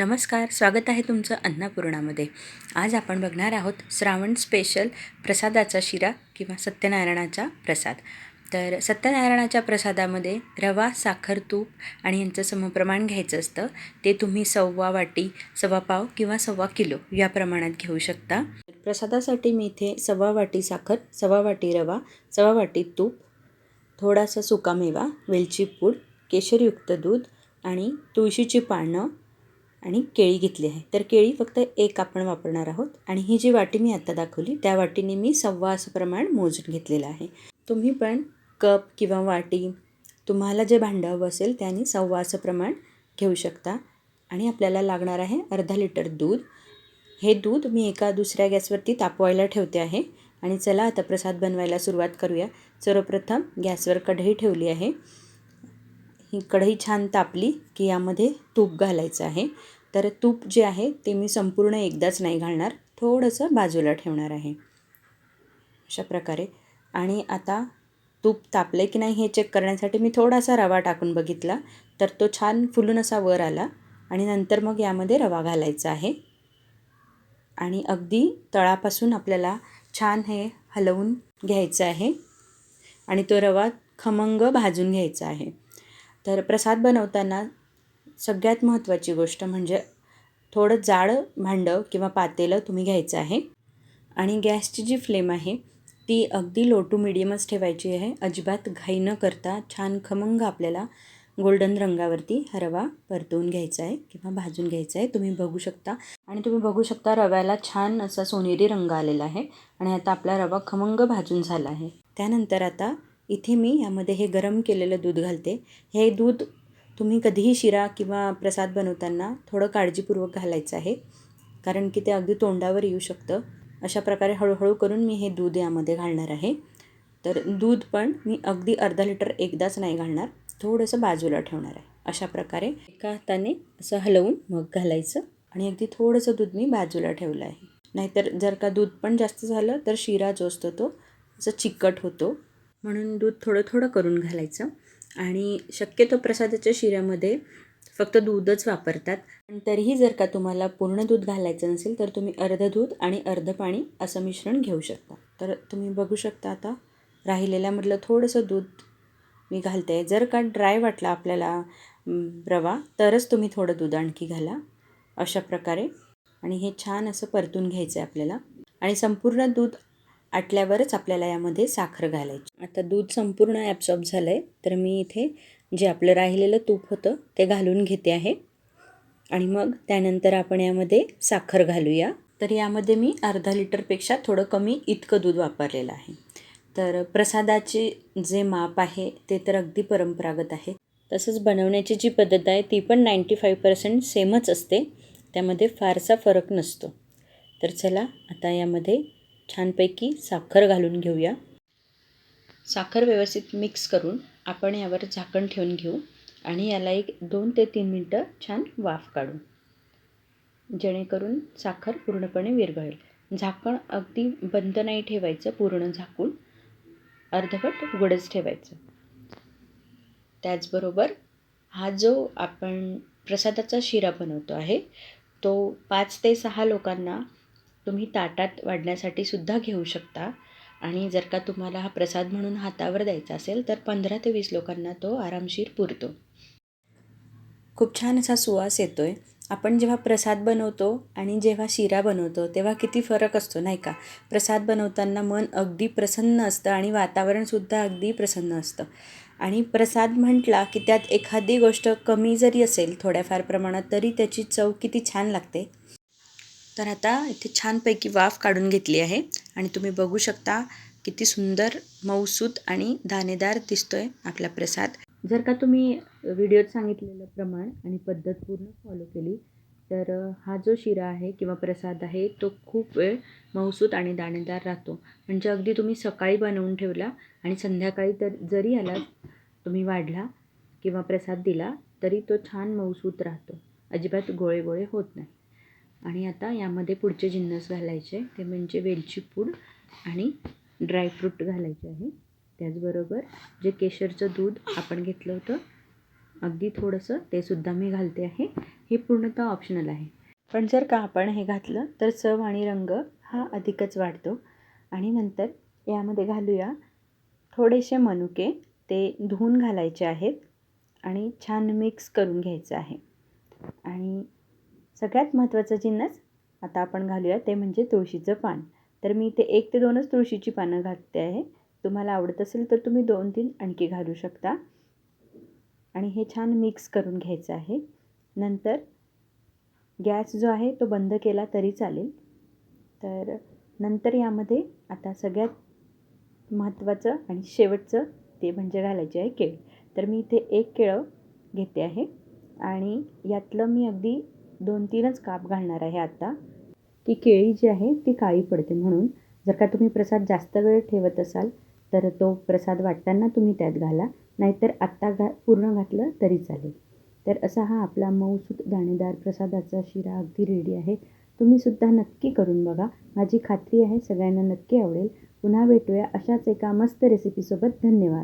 नमस्कार स्वागत आहे तुमचं अन्नपूर्णामध्ये. आज आपण बघणार आहोत श्रावण स्पेशल प्रसादाचा शिरा किंवा सत्यनारायणाचा प्रसाद. तर सत्यनारायणाच्या प्रसादामध्ये रवा साखर तूप आणि यांचं समप्रमाण घ्यायचं असतं. ते तुम्ही सव्वा वाटी सव्वा पाव किंवा सव्वा किलो या प्रमाणात घेऊ शकता. प्रसादासाठी मी इथे सव्वा वाटी साखर सव्वा वाटी रवा सव्वा वाटी तूप थोडासा सुकामेवा वेलची पूड केशरयुक्त दूध आणि तुळशीची पानं आणि केळी घेतली आहे. तर केळी फक्त एक आपण वापरणार आहोत आणि ही जी वाटी मी आत्ता दाखवली त्या वाटीने मी सव्वा असं प्रमाण मोजून घेतलेलं आहे. तुम्ही पण कप किंवा वाटी तुम्हाला जे भांडं हवं असेल त्याने सव्वा असं प्रमाण घेऊ शकता. आणि आपल्याला लागणार आहे अर्धा लिटर दूध. हे दूध मी एका दुसऱ्या गॅसवरती तापवायला ठेवते आहे. आणि चला आता प्रसाद बनवायला सुरुवात करूया. सर्वप्रथम गॅसवर कढई ठेवली आहे. ही कढई छान तापली की यामध्ये तूप घालायचं आहे. तर तूप जे आहे ते मी संपूर्ण एकदाच नाही घालणार थोडंसं बाजूला ठेवणार आहे. अशा प्रकारे. आणि आता तूप तापलं की नाही हे चेक करण्यासाठी मी थोडासा रवा टाकून बघितला तर तो छान फुलून असा वर आला आणि नंतर मग यामध्ये रवा घालायचा आहे. आणि अगदी तळापासून आपल्याला छान हे हलवून घ्यायचं आहे. आणि तो रवा खमंग भाजून घ्यायचा आहे. तर प्रसाद बनवताना सगळ्यात महत्त्वाची गोष्ट म्हणजे थोडं जाड भांडं किंवा पातेलं तुम्ही घ्यायचं आहे. आणि गॅसची जी फ्लेम आहे ती अगदी लो टू मिडियमच ठेवायची आहे. अजिबात घाई न करता छान खमंग आपल्याला गोल्डन रंगावरती हा रवा परतवून घ्यायचा आहे किंवा भाजून घ्यायचा आहे. तुम्ही बघू शकता. आणि तुम्ही बघू शकता रव्याला छान असा सोनेरी रंग आलेला आहे. आणि आता आपला रवा खमंग भाजून झाला आहे. त्यानंतर आता इथे मी यामध्ये हे गरम केलेलं दूध घालते. हे दूध तुम्ही कधीही शिरा किंवा प्रसाद बनवताना थोडं काळजीपूर्वक घालायचं आहे. कारण की ते अगदी तोंडावर येऊ शकतं. अशा प्रकारे हळूहळू करून मी हे दूध यामध्ये घालणार आहे. तर दूध पण मी अगदी अर्धा लिटर एकदाच नाही घालणार. थोडंसं बाजूला ठेवणार आहे. अशा प्रकारे एका हाताने असं हलवून मग घालायचं आणि अगदी थोडंसं दूध मी बाजूला ठेवलं आहे. नाहीतर जर का दूध पण जास्त झालं तर शिरा जो असतो तो असं चिकट होतो. म्हणून दूध थोडं थोडं करून घालायचं. आणि शक्यतो प्रसादाच्या शिऱ्यामध्ये फक्त दूधच वापरतात. पण तरीही जर का तुम्हाला पूर्ण दूध घालायचं नसेल तर तुम्ही अर्ध दूध आणि अर्ध पाणी असं मिश्रण घेऊ शकता. तर तुम्ही बघू शकता आता राहिलेल्यामधलं थोडंसं दूध मी घालते. आहे जर का ड्राय वाटला आपल्याला रवा तरच तुम्ही थोडं दूध आणखी घाला अशा प्रकारे. आणि हे छान असं परतून घ्यायचं आहे आपल्याला. आणि संपूर्ण दूध आटल्यावरच आपल्याला यामध्ये साखर घालायची. आता दूध संपूर्ण ॲब्सॉर्ब झालं आहे तर मी इथे जे आपलं राहिलेलं तूप होतं ते घालून घेते आहे. आणि मग त्यानंतर आपण यामध्ये साखर घालूया. तर यामध्ये मी अर्धा लिटरपेक्षा थोडं कमी इतकं दूध वापरलेलं आहे. तर प्रसादाचे जे माप आहे ते तर अगदी परंपरागत आहे. तसंच बनवण्याची जी पद्धत आहे ती पण नाईंटी फाईव्ह पर्सेंट सेमच असते. त्यामध्ये फारसा फरक नसतो. तर चला आता यामध्ये छानपैकी साखर घालून घेऊया. साखर व्यवस्थित मिक्स करून आपण यावर झाकण ठेवून घेऊ आणि याला एक दोन ते तीन मिनटं छान वाफ काढू. जेणेकरून साखर पूर्णपणे विरघळेल. झाकण अगदी बंद नाही ठेवायचं पूर्ण झाकून अर्धवट उघडच ठेवायचं. त्याचबरोबर हा जो आपण प्रसादाचा शिरा बनवतो आहे तो पाच ते सहा लोकांना तुम्ही ताटात वाढण्यासाठी सुद्धा घेऊ शकता. आणि जर का तुम्हाला हा प्रसाद म्हणून हातावर द्यायचा असेल तर पंधरा ते वीस लोकांना तो आरामशीर पुरतो. खूप छान असा सुवास येतो आहे आपण जेव्हा प्रसाद बनवतो आणि जेव्हा शिरा बनवतो तेव्हा किती फरक असतो नाही का? प्रसाद बनवताना मन अगदी प्रसन्न असतं आणि वातावरणसुद्धा अगदी प्रसन्न असतं. आणि प्रसाद म्हटला की त्यात एखादी गोष्ट कमी जरी असेल थोड्याफार प्रमाणात तरी त्याची चव किती छान लागते. तर आता इथे छानपैकी वाफ काढून घेतली आहे आणि तुम्ही बघू शकता किती सुंदर मऊसूत आणि दाणेदार दिसतो आहे आपला प्रसाद. जर का तुम्ही व्हिडिओत सांगितलेलं प्रमाण आणि पद्धत पूर्ण फॉलो केली तर हा जो शिरा आहे किंवा प्रसाद आहे तो खूप वेळ मऊसूत आणि दाणेदार राहतो. म्हणजे अगदी तुम्ही सकाळी बनवून ठेवला आणि संध्याकाळी तर जरी आलात तुम्ही वाढला किंवा प्रसाद दिला तरी तो छान मऊसूत राहतो. अजिबात गोळे गोळे होत नाही. आणि आता यामध्ये पुढचे जिन्नस घालायचे ते म्हणजे वेलची पूड आणि ड्रायफ्रूट घालायचे आहे. त्याचबरोबर जे केशरचं दूध आपण घेतलं होतं अगदी थोडंसं ते सुद्धा मी घालते आहे. हे पूर्णतः ऑप्शनल आहे. पण जर का आपण हे घातलं तर चव आणि रंग हा अधिकच वाढतो. आणि नंतर यामध्ये घालूया थोडेसे मनुके. ते धुवून घालायचे आहेत आणि छान मिक्स करून घ्यायचं आहे. आणि सगळ्यात महत्त्वाचं जिन्नस आता आपण घालूया ते म्हणजे तुळशीचं पान. तर मी इथे एक ते दोनच तुळशीची पानं घालते आहे. तुम्हाला आवडत असेल तर तुम्ही दोन तीन आणखी घालू शकता. आणि हे छान मिक्स करून घ्यायचं आहे. नंतर गॅस जो आहे तो बंद केला तरी चालेल. तर नंतर यामध्ये आता सगळ्यात महत्त्वाचं आणि शेवटचं ते म्हणजे घालायचे आहे केळ. तर मी इथे एक केळं घेते आहे. आणि यातलं मी अगदी दोन तीनच काप घालणार आहे आत्ता ती केळी जी आहे ती काळी पडते म्हणून. जर का तुम्ही प्रसाद जास्त वेळ ठेवत असाल तर तो प्रसाद वाटताना तुम्ही त्यात घाला. नाहीतर आत्ता घा पूर्ण घातलं तरी चालेल. तर असा हा आपला मऊसूत दाणेदार प्रसादाचा शिरा अगदी रेडी आहे. तुम्हीसुद्धा नक्की करून बघा. माझी खात्री आहे सगळ्यांना नक्की आवडेल. पुन्हा भेटूया अशाच एका मस्त रेसिपीसोबत धन्यवाद.